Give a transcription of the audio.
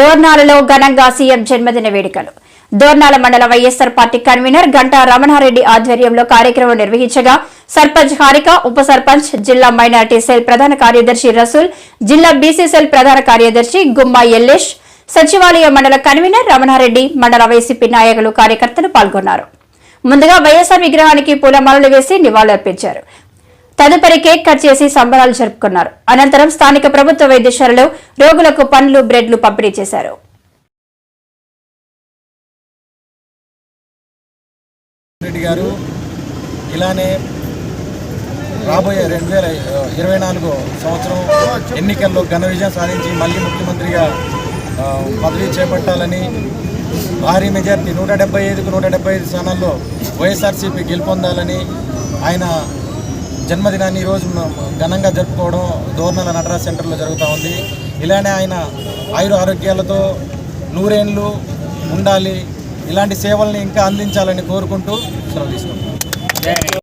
దోర్నాలలో ఘనంగా సీఎం జన్మదిన వేడుకలు. దోర్నాల మండల వైఎస్సార్ పార్టీ కన్వీనర్ గంటా రమణారెడ్డి ఆధ్వర్యంలో కార్యక్రమం నిర్వహించగా సర్పంచ్ హారిక ఉప సర్పంచ్ జిల్లా మైనార్టీ సెల్ ప్రధాన కార్యదర్శి రసూల్ జిల్లా బీసీ సెల్ ప్రధాన కార్యదర్శి గుమ్మా ఎల్లేష్ సచివాలయ మండల కన్వీనర్ రమణారెడ్డి మండల వైసీపీ నాయకులు కార్యకర్తలు పాల్గొన్నారు. ముందుగా వైఎస్సార్ విగ్రహానికి పూలమాలలు వేసి నివాళులర్పించారు. తదుపరి కేక్ కట్ చేసి సంబరాలు జరుపుకున్నారు. అనంతరం స్థానిక ప్రభుత్వ వైద్యశాలలో రోగులకు పండ్లు బ్రెడ్లు పంపిణీ చేశారు. రెడ్డి గారు ఇలానే రాబోయే రెండు వేల ఇరవై నాలుగు సంవత్సరం ఎన్నికల్లో ఘన విజయం సాధించి మళ్ళీ ముఖ్యమంత్రిగా పదవి చేపట్టాలని భారీ మెజార్టీ నూట డెబ్బై ఐదుకు నూట డెబ్బై ఐదు స్థానాల్లో వైఎస్ఆర్సీపీ గెలుపొందాలని ఆయన జన్మదినాన్ని ఈరోజు ఘనంగా జరుపుకోవడం దోర్నల నటరాజ్ సెంటర్లో జరుగుతూ ఉంది. ఇలానే ఆయన ఆయుర ఆరోగ్యాలతో నూరేళ్ళు ఉండాలి. ఇలాంటి సేవల్ని ఇంకా అందించాలని కోరుకుంటూ సెలవు తీసుకుంటాం